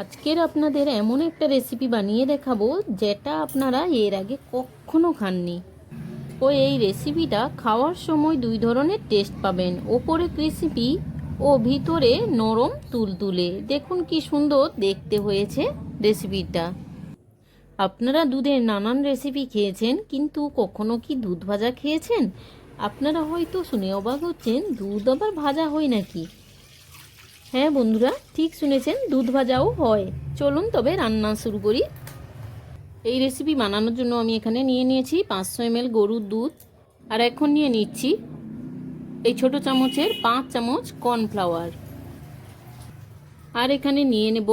আজকের আপনাদের এমন একটা রেসিপি বানিয়ে দেখাবো, যেটা আপনারা এর আগে কখনো খাননি। ও এই রেসিপিটা খাওয়ার সময় দুই ধরনের টেস্ট পাবেন। ওপরে ক্রিসিপি ও ভিতরে নরম তুলতুলে দেখুন কি সুন্দর দেখতে হয়েছে রেসিপিটা আপনারা দুধের নানান রেসিপি খেয়েছেন, কিন্তু কখনো কি দুধ ভাজা খেয়েছেন? আপনারা হয়তো শুনে অবাক হচ্ছেন, দুধ আবার ভাজা হয় নাকি? হ্যাঁ বন্ধুরা, ঠিক শুনেছেন, দুধ ভাজাও হয়। চলুন তবে রান্না শুরু করি। এই রেসিপি বানানোর জন্য আমি এখানে নিয়ে নিয়েছি পাঁচশো এমএল গরুর দুধ। আর এখন নিয়ে নিচ্ছি এই ছোট চামচের পাঁচ চামচ কর্নফ্লাওয়ার। আর এখানে নিয়ে নেব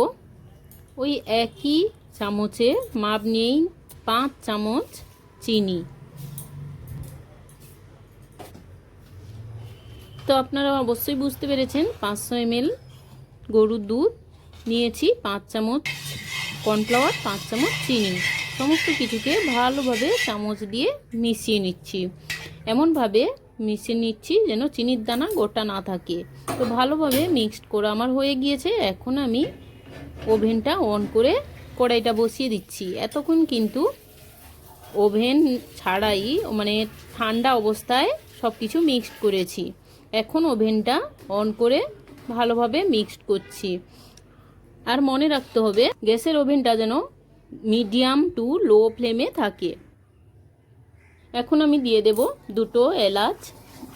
ওই একই চামচে মাপ নিয়েই পাঁচ চামচ চিনি। তো আপনারা অবশ্যই বুঝতে পেরেছেন, পাঁচশো এমএল গরুর দুধ, নিয়েছি পাঁচ চামচ কর্নফ্লাওয়ার, পাঁচ চামচ চিনি। সমস্ত কিছুকে ভালোভাবে চামচ দিয়ে মিশিয়ে নিচ্ছি। এমনভাবে মিশিয়ে নিচ্ছি যেন চিনির দানা গোটা না থাকে। তো ভালোভাবে মিক্সড করে আমার হয়ে গিয়েছে। এখন আমি ওভেনটা অন করে কড়াইটা বসিয়ে দিচ্ছি। এতক্ষণ কিন্তু ওভেন ছাড়াই মানে ঠান্ডা অবস্থায় সব কিছু মিক্সড করেছি। এখন ওভেনটা অন করে ভালোভাবে মিক্সড করছি। আর মনে রাখতে হবে, গ্যাসের ওভেনটা যেন মিডিয়াম টু লো ফ্লেমে থাকে। এখন আমি দিয়ে দেব দুটো এলাচ।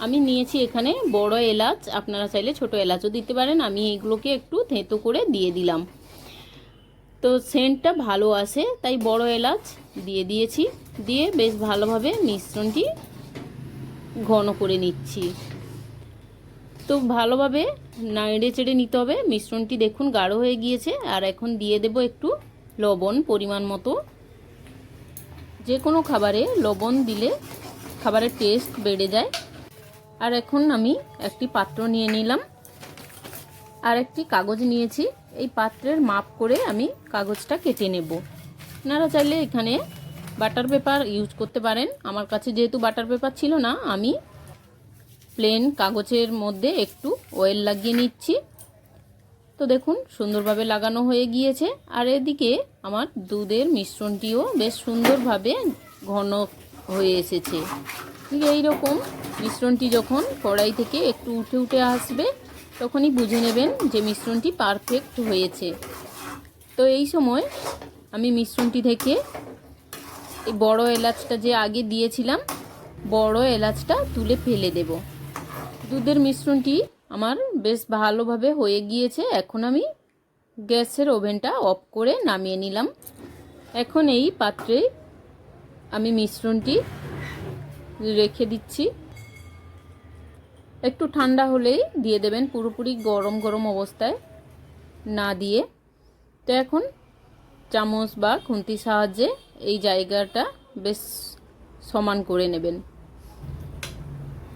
আমি নিয়েছি এখানে বড় এলাচ, আপনারা চাইলে ছোট এলাচও দিতে পারেন। আমি এগুলোকে একটু থেঁতো করে দিয়ে দিলাম। তো সেন্টটা ভালো আসে, তাই বড় এলাচ দিয়ে দিয়েছি। দিয়ে বেশ ভালোভাবে মিশ্রণটি ঘন করে নিচ্ছি। তো ভালোভাবে নাড়ে চেড়ে নিতে হবে। মিশ্রণটি দেখুন গাঢ় হয়ে গিয়েছে। আর এখন দিয়ে দেব একটু লবণ পরিমাণ মতো। যে কোনো খাবারে লবণ দিলে খাবারের টেস্ট বেড়ে যায়। আর এখন আমি একটি পাত্র নিয়ে নিলাম। আর একটি কাগজ নিয়েছি। এই পাত্রের মাপ করে আমি কাগজটা কেটে নেব। আপনারা চাইলে এখানে বাটার পেপার ইউজ করতে পারেন। আমার কাছে যেহেতু বাটার পেপার ছিল না, আমি প্লেন কাগজের মধ্যে একটু অয়েল লাগিয়ে নিচ্ছি। তো দেখুন, সুন্দরভাবে লাগানো হয়ে গিয়েছে। আর এদিকে আমার দুধের মিশ্রণটিও বেশ সুন্দরভাবে ঘন হয়ে এসেছে। ঠিক এইরকম মিশ্রণটি যখন কড়াই থেকে একটু উঠে উঠে আসবে, তখনই বুঝে নেবেন যে মিশ্রণটি পারফেক্ট হয়েছে। তো এই সময় আমি মিশ্রণটি থেকে এই বড় এলাচটা যে আগে দিয়েছিলাম, বড় এলাচটা তুলে ফেলে দেব। দুধের মিশ্রণটি আমার বেশ ভালোভাবে হয়ে গিয়েছে। এখন আমি গ্যাসের ওভেনটা অফ করে নামিয়ে নিলাম। এখন এই পাত্রে আমি মিশ্রণটি রেখে দিচ্ছি। একটু ঠান্ডা হলেই দিয়ে দেবেন পুরোপুরি গরম গরম অবস্থায় না দিয়ে। তো এখন চামচ বা খুন্তির সাহায্যে এই জায়গাটা বেশ সমান করে নেবেন।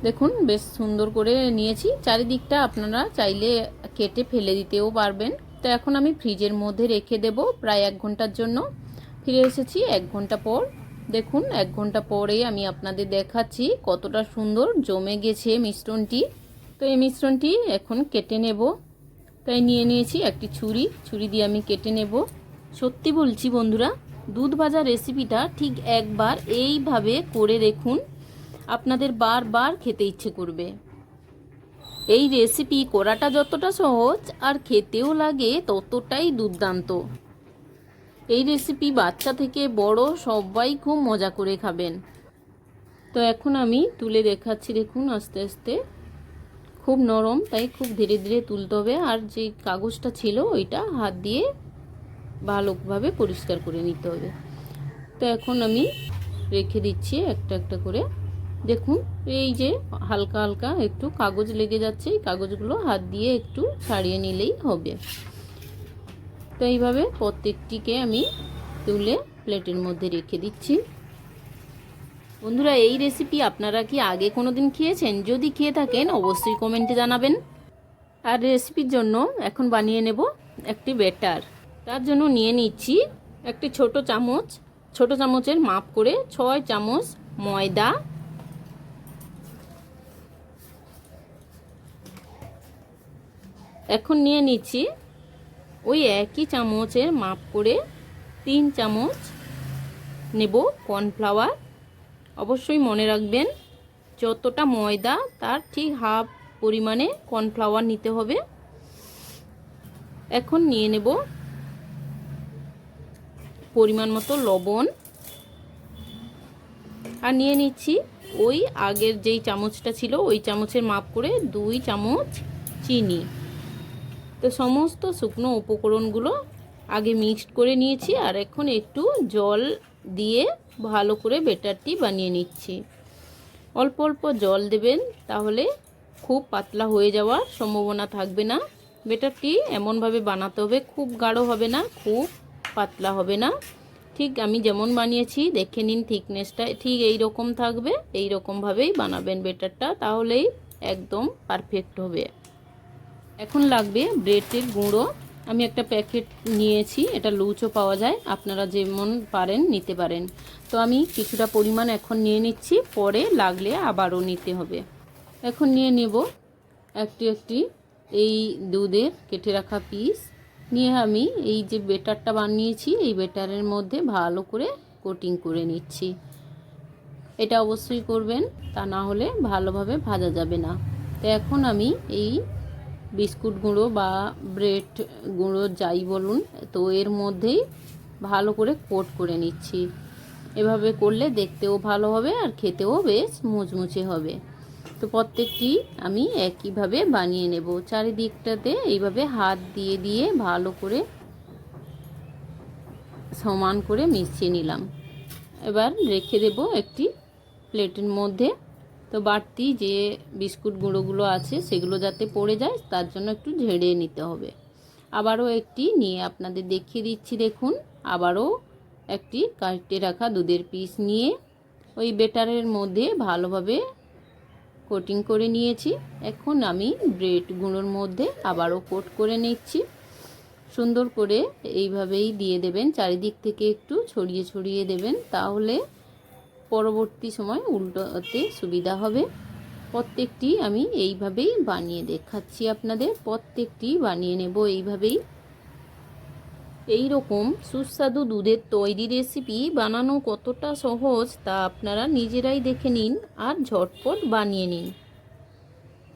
দেখুন, বেশ সুন্দর করে নিয়েছি। চারিদিকটা আপনারা চাইলে কেটে ফেলে দিতেও পারবেন। তো এখন আমি ফ্রিজের মধ্যে রেখে দেব প্রায় এক ঘণ্টার জন্য। ফিরে এসেছি এক ঘণ্টা পর। দেখুন, এক ঘণ্টা পরেই আমি আপনাদের দেখাচ্ছি কতটা সুন্দর জমে গেছে মিশ্রণটি। তো এই মিশ্রণটি এখন কেটে নেব। তাই নিয়ে নিয়েছি একটি ছুরি। ছুরি দিয়ে আমি কেটে নেব। সত্যি বলছি বন্ধুরা, দুধ ভাজা রেসিপিটা ঠিক একবার এইভাবে করে দেখুন। আপনাদের বারবার খেতে ইচ্ছে করবে। এই রেসিপি করাটা যতটা সহজ আর খেতেও লাগে ততটাই দুর্দান্ত। এই রেসিপি বাচ্চা থেকে বড় সবাই খুব মজা করে খাবেন। তো এখন আমি তুলে দেখাচ্ছি, দেখুন আস্তে আস্তে। খুব নরম, তাই খুব ধীরে ধীরে তুলতে হবে। আর যে কাগজটা ছিল ওইটা হাত দিয়ে ভালোভাবে পরিষ্কার করে নিতে হবে। তো এখন আমি রেখে দিচ্ছি একটা একটা করে। দেখুন, এই যে হালকা হালকা একটু কাগজ লেগে যাচ্ছে, এই কাগজগুলো হাত দিয়ে একটু ছাড়িয়ে নিলেই হবে। তো এইভাবে প্রত্যেকটিকে আমি তুলে প্লেটের মধ্যে রেখে দিচ্ছি। বন্ধুরা, এই রেসিপি আপনারা কি আগে কোনো দিন খেয়েছেন? যদি খেয়ে থাকেন, অবশ্যই কমেন্টে জানাবেন। আর রেসিপির জন্য এখন বানিয়ে নেব একটি ব্যাটার। তার জন্য নিয়ে নিচ্ছি একটি ছোট চামচ। ছোট চামচের মাপ করে ছয় চামচ ময়দা এখন নিয়ে নিচ্ছি ওই একই চামচের মাপ করে তিন চামচ নেব কর্নফ্লাওয়ার। অবশ্যই মনে রাখবেন, যতটা ময়দা তার ঠিক হাফ পরিমাণে কর্নফ্লাওয়ার নিতে হবে। এখন নিয়ে নেব পরিমাণ মতো লবণ। আর নিয়ে নিচ্ছি ওই আগের যেই চামচটা ছিল, ওই চামচের মাপ করে দুই চামচ চিনি। তো সমস্ত শুকনো উপকরণগুলো আগে মিক্সড করে নিয়েছি আর এখন একটু জল দিয়ে ভালো করে বেটারটি বানিয়ে নিচ্ছি। অল্প অল্প জল দেবেন তাহলে খুব পাতলা হয়ে যাওয়ার সম্ভাবনা থাকবে না। বেটারটি এমনভাবে বানাতে হবে, খুব গাঢ় হবে না, খুব পাতলা হবে না। ঠিক আমি যেমন বানিয়েছি, দেখে নিন থিকনেসটা, ঠিক এই রকম থাকবে এই রকমভাবেই বানাবেন বেটারটা, তাহলেই একদম পারফেক্ট হবে। এখন লাগবে ব্রেডের গুঁড়ো। আমি একটা প্যাকেট নিয়েছি, এটা লুচও পাওয়া যায়, আপনারা যেমন পারেন নিতে পারেন। তো আমি কিছুটা পরিমাণ এখন নিয়ে নিচ্ছি, পরে লাগলে আবারও নিতে হবে। এখন নিয়ে নেব একটি একটি এই দুধের কেটে রাখা পিস নিয়ে আমি এই যে বেটারটা বানিয়েছি, এই বেটারের মধ্যে ভালো করে কোটিং করে নিচ্ছি। এটা অবশ্যই করবেন, তা না হলে ভালোভাবে ভাজা যাবে না। তো এখন আমি এই বিস্কুট গুঁড়ো বা ব্রেড গুঁড়ো যাই বলুন, তো এর মধ্যেই ভালো করে কোট করে নিচ্ছি। এভাবে করলে দেখতেও ভালো হবে আর খেতেও বেশ মুচমুচে হবে। তো প্রত্যেকটি আমি একইভাবে বানিয়ে নেব। চারিদিকটাতে এইভাবে হাত দিয়ে দিয়ে ভালো করে সমান করে মিশিয়ে নিলাম। এবার রেখে দেব একটি প্লেটের মধ্যে তো বাড়তি যে বিস্কুট গুঁড়োগুলো আছে সেগুলো যাতে পড়ে যায়, তার জন্য একটু ঝেড়ে নিতে হবে। আবারও একটি নিয়ে আপনাদের দেখিয়ে দিচ্ছি, দেখুন। আবারও একটি কাটে রাখা দুধের পিস নিয়ে ওই বেটারের মধ্যে ভালোভাবে কোটিং করে নিয়েছি। এখন আমি ব্রেড গুঁড়োর মধ্যে আবারও কোট করে নিচ্ছি। সুন্দর করে এইভাবেই দিয়ে দেবেন, চারিদিক থেকে একটু ছড়িয়ে ছড়িয়ে দেবেন, তাহলে পরবর্তী সময় উল্টোতে সুবিধা হবে। প্রত্যেকটি আমি এইভাবেই বানিয়ে দেখাচ্ছি আপনাদের। প্রত্যেকটি বানিয়ে নেব এইভাবেই। এই রকম সুস্বাদু দুধের তৈরি রেসিপি বানানো কতটা সহজ তা আপনারা নিজেরাই দেখে নিন আর ঝটপট বানিয়ে নিন।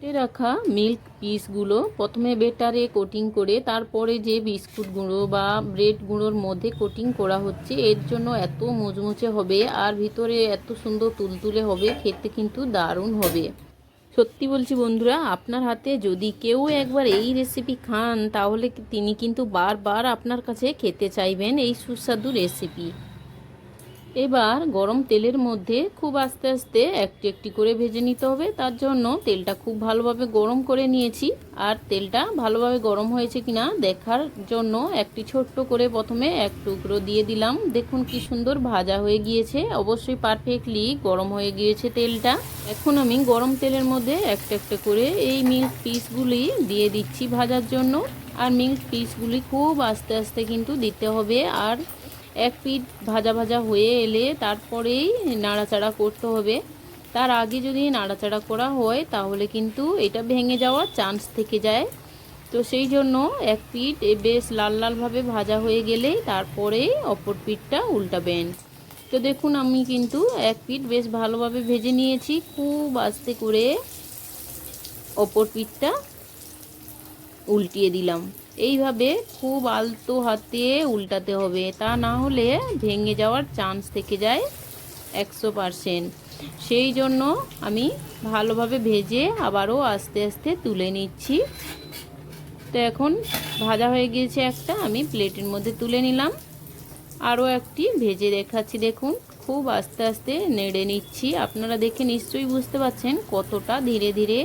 কেটে রাখা মিল্ক পিসগুলো প্রথমে বেটারে কোটিং করে, তারপরে যে বিস্কুট গুঁড়ো বা ব্রেড গুঁড়োর মধ্যে কোটিং করা হচ্ছে, এর জন্য এত মুচমুচে হবে আর ভিতরে এত সুন্দর তুলতুলে হবে, খেতে কিন্তু দারুণ হবে। সত্যি বলছি বন্ধুরা, আপনার হাতে যদি কেউ একবার এই রেসিপি খান, তাহলে তিনি কিন্তু বারবার আপনার কাছে খেতে চাইবেন এই সুস্বাদু রেসিপি। এবার গরম তেলের মধ্যে খুব আস্তে আস্তে একটি একটি করে ভেজে নিতে হবে। তার জন্য তেলটা খুব ভালোভাবে গরম করে নিয়েছি। আর তেলটা ভালোভাবে গরম হয়েছে কিনা দেখার জন্য একটি ছোট্ট করে প্রথমে এক টুকরো দিয়ে দিলাম। দেখুন কি সুন্দর ভাজা হয়ে গিয়েছে। অবশ্যই পারফেক্টলি গরম হয়ে গিয়েছে তেলটা। এখন আমি গরম তেলের মধ্যে একটা একটা করে এই মিল্ক পিসগুলি দিয়ে দিচ্ছি ভাজার জন্য। আর মিল্ক পিসগুলি খুব আস্তে আস্তে কিন্তু দিতে হবে। আর এক পিঠ ভাজা ভাজা হয়ে এলে তারপরেই নাড়াচাড়া করতে হবে। তার আগে যদি নাড়াচাড়া করা হয়, তাহলে কিন্তু এটা ভেঙে যাওয়ার চান্স থেকে যায়। তো সেই জন্য এক পিঠ বেশ লাল লালভাবে ভাজা হয়ে গেলে তারপরে অপর পিঠটা উল্টাবেন তো দেখুন, আমি কিন্তু এক পিঠ বেশ ভালোভাবে ভেজে নিয়েছি। খুব আস্তে করে অপর পিঠটা উল্টিয়ে দিলাম। এইভাবে খুব আলতো হাতে উল্টাতে হবে। তা না হলে ভেঙে যাওয়ার চান্স থেকে যায় একশো পারসেন্ট সেই জন্য আমি ভালোভাবে ভেজে আবারও আস্তে আস্তে তুলে নিচ্ছি। তো এখন ভাজা হয়ে গিয়েছে একটা, আমি প্লেটের মধ্যে তুলে নিলাম। আরও একটি ভেজে দেখাচ্ছি, দেখুন। খুব আস্তে আস্তে নেড়ে নিচ্ছি। আপনারা দেখে নিশ্চয়ই বুঝতে পারছেন কতটা ধীরে ধীরে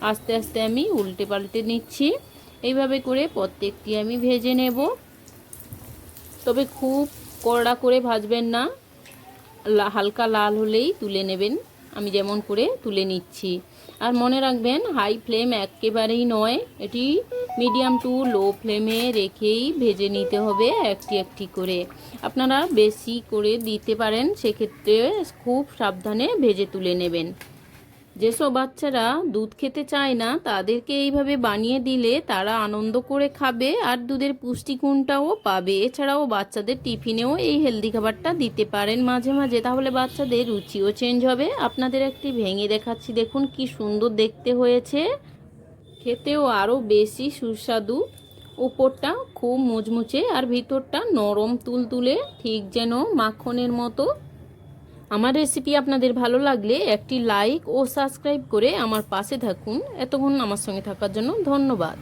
আস্তে আস্তে আমি উল্টে পাল্টে নিচ্ছি। এইভাবে করে প্রত্যেকটি আমি ভেজে নেব। তবে খুব কড়া করে ভাজবেন না। হালকা লাল হলেই তুলে নেবেন। আমি যেমন করে তুলে নিচ্ছি। আর মনে রাখবেন, হাই ফ্লেম একেবারেই নয়। এটি মিডিয়াম টু লো ফ্লেমে রেখেই ভেজে নিতে হবে একটি একটি করে। আপনারা বেশি করে দিতে পারেন, সেক্ষেত্রে খুব সাবধানে ভেজে তুলে নেবেন। যেসব বাচ্চারা দুধ খেতে চায় না, তাদেরকে এইভাবে বানিয়ে দিলে তারা আনন্দ করে খাবে আর দুধের পুষ্টিগুণটাও পাবে। এছাড়াও বাচ্চাদের টিফিনেও এই হেলদি খাবারটা দিতে পারেন মাঝে মাঝে। তাহলে বাচ্চাদের রুচিও চেঞ্জ হবে। আপনাদের একটি ভেঙে দেখাচ্ছি। দেখুন কি সুন্দর দেখতে হয়েছে। খেতেও আরও বেশি সুস্বাদু। উপরটা খুব মুচমুচে আর ভিতরটা নরম তুলতুলে, ঠিক যেন মাখনের মতো। আমার রেসিপি আপনাদের ভালো লাগলে একটি লাইক ও সাবস্ক্রাইব করে আমার পাশে থাকুন। এতক্ষণ আমার সঙ্গে থাকার জন্য ধন্যবাদ।